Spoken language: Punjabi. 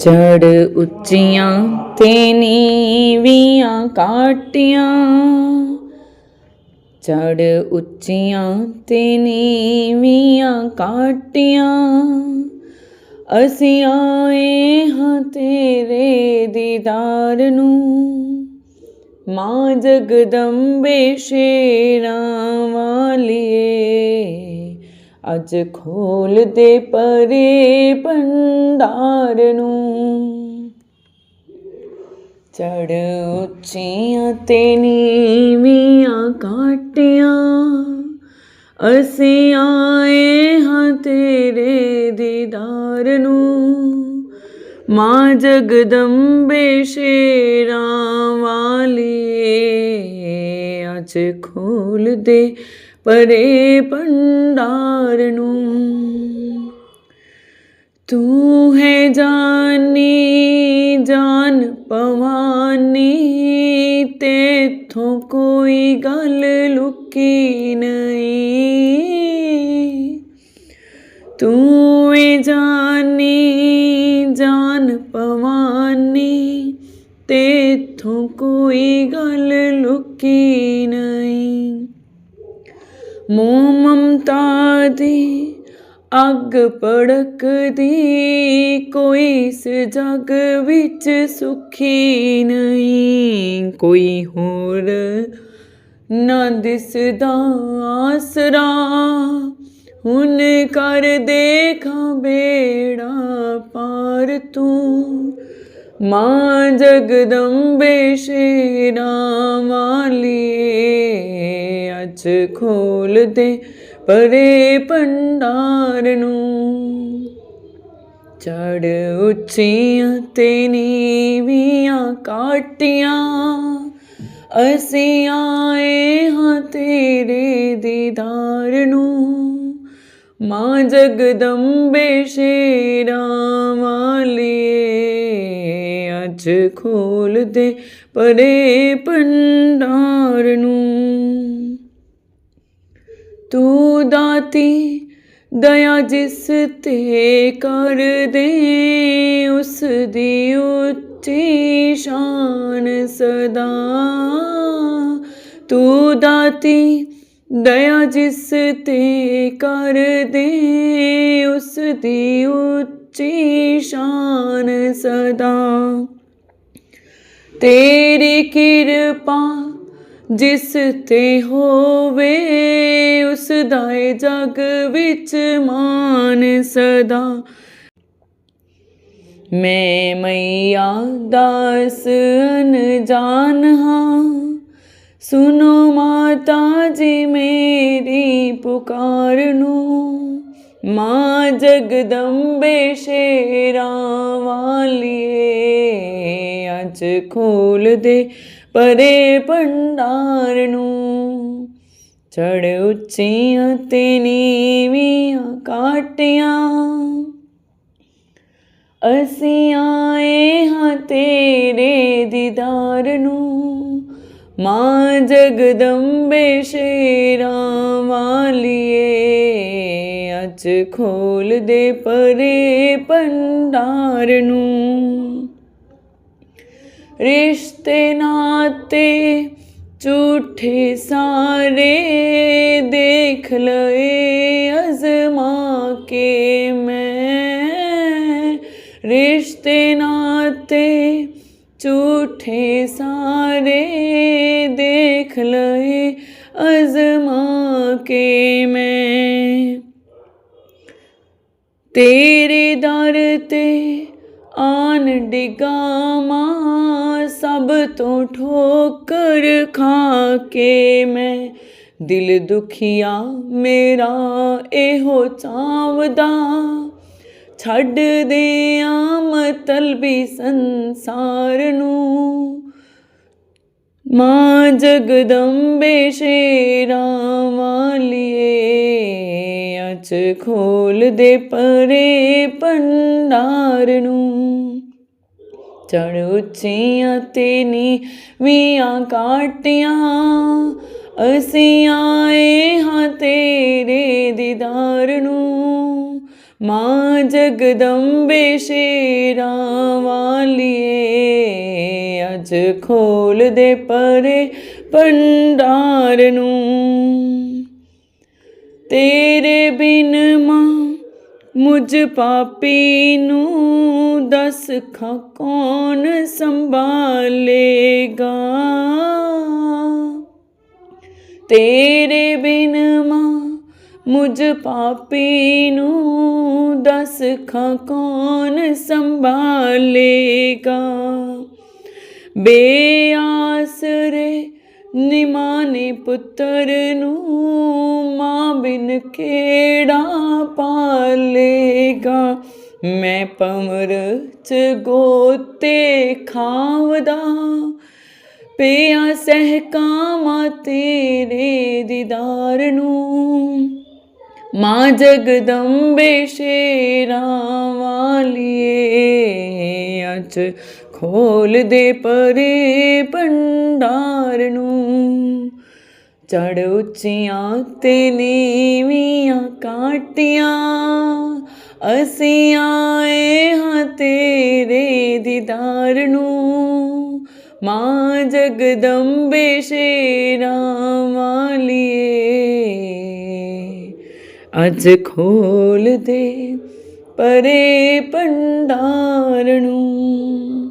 ਚੜ ਉੱਚੀਆਂ ਤੇ ਨੀਵੀਆਂ ਕਾਟੀਆਂ। ਚੜ ਉੱਚੀਆਂ ਤੇ ਨੀਵੀਆਂ ਕਾਟੀਆਂ। ਅਸੀਂ ਆਏ ਹਾਂ ਤੇਰੇ ਦੀਦਾਰ ਨੂੰ। ਮਾਂ ਜਗਦੰਬੇ ਸ਼ੇਰਾਂ ਵਾਲੀਏ। ਅੱਜ ਖੋਲ ਦੇ ਪਰੇ ਭੰਡਾਰ ਨੂੰ। ਚੜ ਉੱਚੀਆਂ ਤੇ ਨੀਵੀਆਂ ਕਾਟੀਆਂ, ਅਸੀਂ ਆਏ ਹਾਂ ਤੇਰੇ ਦੀਦਾਰ ਨੂੰ। ਮਾਂ ਜਗਦੰਬੇ ਸ਼ੇਰਾਂ ਵਾਲੀਏ, ਅੱਜ ਖੋਲ ਦੇ ਪਰੇ ਭੰਡਾਰ ਨੂੰ ਤੂੰ ਹੈ ਜਾਨੀ, ਜਾਨ ਪਵਾਨੀ, ਤੇਥੋਂ ਕੋਈ ਗੱਲ ਲੁਕੀ ਨਹੀਂ। ਤੂੰ ਏ ਜਾਨੀ, ਜਾਨ ਪਵਾਨੀ, ਤੇਥੋਂ ਕੋਈ ਗੱਲ ਲੁਕੀ ਮੋਹ ਮਮਤਾ ਦੀ ਅੱਗ ਭੜਕਦੀ, ਕੋਈ ਇਸ ਜਗ ਵਿੱਚ ਸੁਖੀ ਨਹੀਂ, ਕੋਈ ਹੋਰ ਨਾ ਦਿਸਦਾ ਆਸਰਾ। ਹੁਣ ਕਰ ਦੇਖਾਂ ਬੇੜਾ ਪਾਰ ਤੂੰ, ਮਾਂ ਜਗਦੰਬੇ ਸ਼ੇਰਾਂ ਵਾਲੀ ਅੱਜ ਖੋਲ ਦੇ ਪਰੇ ਭੰਡਾਰ ਨੂੰ। ਚੜ ਉੱਚੀਆਂ ਤੇ ਨੀਵੀਆਂ ਕਾਟੀਆਂ, ਅਸੀਂ ਆਏ ਹਾਂ ਤੇਰੇ ਦੀਦਾਰ ਨੂੰ। ਮਾਂ ਜਗਦੰਬੇ ਸ਼ੇਰਾਂ ਵਾਲੀਏ ਅੱਜ ਖੋਲ ਦੇ ਪਰੇ ਭੰਡਾਰ ਨੂੰ। ਤੂੰ ਦਾਤੀ, ਦਇਆ ਜਿਸ ਤੇ ਕਰ ਦੇ, ਉਸ ਦੀ ਉੱਚੀ ਸ਼ਾਨ ਸਦਾ। ਤੂੰ ਦਾਤੀ, ਦਇਆ ਜਿਸ ਤੇ ਕਰ ਦੇ, ਉਸ ਦੀ ਉੱਚੀ ਸ਼ਾਨ ਸਦਾ। ਤੇਰੀ ਕਿਰਪਾ ਜਿਸ ਤੇ ਹੋਵੇ ਉਸ ਦਾ ਜਗ ਵਿੱਚ ਮਾਨ ਸਦਾ। ਮੈਂ ਮਈਆ ਦਾਸ ਅਨਜਾਨ ਹਾਂ। ਸੁਨੋ ਮਾਤਾ ਜੀ ਮੇਰੀ ਪੁਕਾਰ ਨੂੰ। ਮਾਂ ਜਗਦੰਬੇ ਸ਼ੇਰਾਂ ਵਾਲੀਏ ਅੱਜ ਖੋਲ ਦੇ ਪਰੇ ਭੰਡਾਰ ਨੂੰ ਚੜ ਉੱਚੀਆਂ ਤੇ ਨੀਵੀਆਂ ਕਾਟੀਆਂ। ਅਸੀਂ ਆਏ ਹਾਂ ਤੇਰੇ ਦੀਦਾਰ ਨੂੰ, ਮਾਂ ਜਗਦੰਬੇ ਸ਼ੇਰਾਂ ਵਾਲੀਏ। ਅੱਜ ਖੋਲ ਦੇ ਪਰੇ ਭੰਡਾਰ ਨੂੰ ਰਿਸ਼ਤੇ ਨਾਤੇ ਝੂਠੇ ਸਾਰੇ ਦੇਖ ਲਏ ਅਜ਼ਮਾ ਕੇ ਮੈਂ। ਰਿਸ਼ਤੇ ਨਾਤੇ ਝੂਠੇ ਸਾਰੇ ਦੇਖ ਲਏ ਅਜ਼ਮਾ ਕੇ ਮੈਂ। ਤੇਰੇ ਦਰ ਤੇ ਆਨ ਡਿਗਾਵਾਂ ਸਭ ਤੋਂ ਠੋਕਰ ਖਾ ਕੇ ਮੈਂ। ਦਿਲ ਦੁਖੀਆ, ਮੇਰਾ ਇਹੋ ਚਾਵਦਾ। ਛੱਡ ਦੇ ਆ ਮਤਲਬੀ ਸੰਸਾਰ ਨੂੰ। ਮਾਂ ਜਗਦੰਬੇ ਸ਼ੇਰਾਂ ਵਾਲੀਏ ਅੱਜ ਖੋਲ ਦੇ ਪਰੇ ਭੰਡਾਰ ਨੂੰ। ਚੜ ਉੱਚੀਆਂ ਤੇ ਨੀਵੀਆਂ ਕਾਟੀਆਂ, ਅਸੀਂ ਆਏ ਹਾਂ ਤੇਰੇ ਦੀਦਾਰ ਨੂੰ। ਮਾਂ ਜਗਦੰਬੇ ਸ਼ੇਰਾਂ ਵਾਲੀਏ, ਅੱਜ ਖੋਲ ਦੇ ਪਰੇ ਭੰਡਾਰ ਨੂੰ। ਤੇਰੇ ਬਿਨ ਮਾਂ ਮੁਝ ਪਾਪੀ ਨੂੰ ਦਸ ਖਾਂ ਕੌਣ ਸੰਭਾਲੇਗਾ? ਤੇਰੇ ਬਿਨ ਮਾਂ ਮੁਝ ਪਾਪੀ ਨੂੰ ਦਸ ਖਾਂ ਕੌਣ ਸੰਭਾਲੇਗਾ? ਬੇਆਸਰੇ ਨਿਮਾਨੇ ਪੁੱਤਰ ਨੂੰ ਮਾਂ ਬਿਨ ਕਿਹੜਾ ਪਾਲੇਗਾ? ਮੈਂ ਪਮਰ ਚ ਗੋਤੇ ਖਾਵਦਾ, ਪਿਆ ਸਹਿਕਾਵਾਂ ਤੇਰੇ ਦੀਦਾਰ ਨੂੰ। ਮਾਂ ਜਗਦੰਬੇ ਸ਼ੇਰਾਂ ਵਾਲੀਏ, ਅੱਜ ਖੋਲ ਦੇ ਪਰੇ ਭੰਡਾਰ ਨੂੰ। ਚੜ ਉੱਚੀਆਂ ਤੇ ਨੀਵੀਆਂ ਕਾਟੀਆਂ, ਅਸੀਂ ਆਏ ਹਾਂ ਤੇਰੇ ਦੀਦਾਰ ਨੂੰ। ਮਾਂ ਜਗਦੰਬੇ ਸ਼ੇਰਾਂ ਵਾਲੀਏ। ਅੱਜ ਖੋਲ ਦੇ ਪਰੇ ਭੰਡਾਰ ਨੂੰ।